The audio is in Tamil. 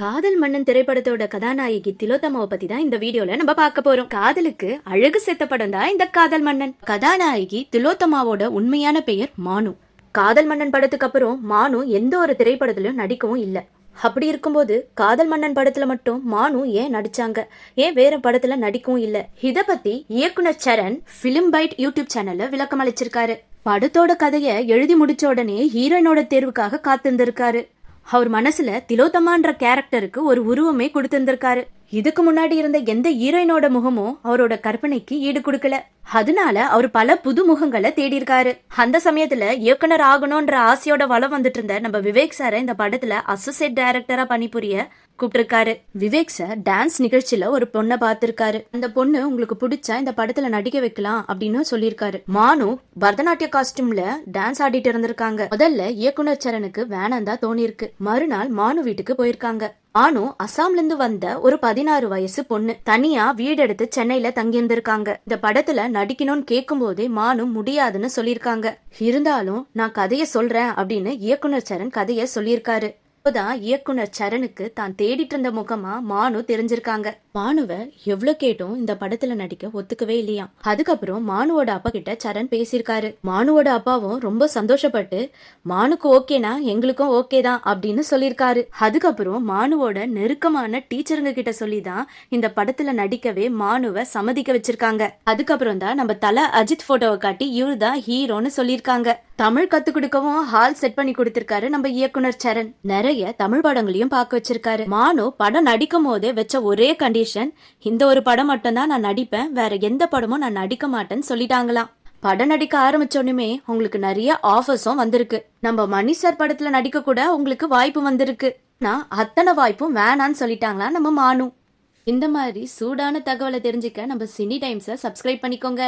காதல் மன்னன் திரைப்படத்தோட கதாநாயகி திலோத்தமாவை பத்தி தான் இந்த வீடியோல நம்ம பார்க்க போறோம். காதலுக்கு அழகு செத்த படம் தான் இந்த காதல் மன்னன். கதாநாயகி திலோத்தமாவோட உண்மையான பெயர் மானு. காதல் மன்னன் படத்துக்கு அப்புறம் மானு எந்த ஒரு திரைப்படத்திலும் நடிக்கவும் இல்லை. அப்படி இருக்கும்போது காதல் மன்னன் படத்துல மட்டும் மானு ஏன் நடிச்சாங்க? ஏன் வேற படத்துல நடிக்கவும் இல்ல? இத பத்தி இயக்குனர் சரண் பிலிம் பைட் யூடியூப் சேனல்ல விளக்கம் அளிச்சிருக்காரு படத்தோட கதைய எழுதி முடிச்ச உடனே ஹீரோயினோட தேர்வுக்காக காத்திருந்திருக்காரு. அவர் மனசுல திலோத்தமான்ற கேரக்டருக்கு ஒரு உருவமே கொடுத்திருந்திருக்காரு. இதுக்கு முன்னாடி இருந்த எந்த ஹீரோயினோட முகமும் அவரோட கற்பனைக்கு ஈடு கொடுக்கல. அதனால அவர் பல புதுமுகங்களை தேடி இருக்காரு அந்த சமயத்துல இயக்குனர் ஆகணும்ன்ற ஆசையோட வளம் வந்துட்டு இருந்த நம்ம விவேக் சாரை இந்த படத்துல அசோசியேட் டைரக்டரா பணிபுரிய கூப்பிட்டிருக்காரு. விவேக் சார் டான்ஸ் நிகழ்ச்சியில ஒரு பொண்ணை பார்த்திருக்காரு. அந்த பொண்ணு உங்களுக்கு பிடிச்சா இந்த படத்துல நடிக்க வைக்கலாம் அப்படின்னு சொல்லியிருக்காரு. மானு பரதநாட்டிய காஸ்டியூம்ல டான்ஸ் ஆடிட்டு இருந்திருக்காங்க. முதல்ல இயக்குனர் சரணுக்கு வேணாம் தான் தோணிருக்கு மறுநாள் மானு வீட்டுக்கு போயிருக்காங்க. மானு அசாம்ல இருந்து வந்த ஒரு பதினாறு வயசு பொண்ணு. தனியா வீடு எடுத்து சென்னையில தங்கி இருந்திருக்காங்க இந்த படத்துல நடிக்கணும்னு கேட்கும் போதே மானும் முடியாதுன்னு சொல்லியிருக்காங்க. இருந்தாலும் நான் கதைய சொல்றேன் அப்படின்னு இயக்குனர் சரண் கதைய சொல்லியிருக்காரு. அப்போதான் இயக்குனர் சரணுக்கு தான் தேடிட்டு இருந்த முகமா மானு தெரிஞ்சிருக்காங்க. மானுவ எவ்வளவு கேட்டும் இந்த படத்துல நடிக்க ஒத்துக்கவே இல்லையா அதுக்கப்புறம் மானுவோட அப்பா கிட்ட சரண் பேசியிருக்காரு. மானுவோட அப்பாவும் ரொம்ப சந்தோஷப்பட்டு மானுக்கு ஓகேனா எங்களுக்கும் ஓகே தான் அப்படின்னு சொல்லியிருக்காரு. அதுக்கப்புறம் மானுவோட நெருக்கமான டீச்சருங்க கிட்ட சொல்லி தான் இந்த படத்துல நடிக்கவே மானுவ சம்மதிக்க வச்சிருக்காங்க. அதுக்கப்புறம் தான் நம்ம தலை அஜித் போட்டோவை காட்டி இவரு தான் ஹீரோன்னு சொல்லியிருக்காங்க. தமிழ் கத்து கொடுக்கவும் ஹால் செட் பண்ணி கொடுத்திருக்காரு நம்ம இயக்குனர் சரண். நிறைய தமிழ் படங்களையும் பார்க்க வச்சிருக்காரு. மானு படம் நடிக்கும் போதே வச்ச ஒரே கண்டிஷன் இந்த ஒரு படம் மட்டும்தான் நான் நடிப்பேன் வேற எந்த படமும் நான் நடிக்க மாட்டேன்னு சொல்லிட்டாங்களாம். படம் நடிக்க ஆரம்பிச்சோன்னுமே உங்களுக்கு நிறைய ஆஃபர்ஸும் வந்திருக்கு. நம்ம மணி சார் படத்துல நடிக்க கூட உங்களுக்கு வாய்ப்பு வந்திருக்கு. நான் அத்தனை வாய்ப்பும் வேணான்னு சொல்லிட்டாங்களா நம்ம மானு. இந்த மாதிரி சூடான தகவலை தெரிஞ்சுக்க நம்ம சினி டைம்ஸை சப்ஸ்கிரைப் பண்ணிக்கோங்க.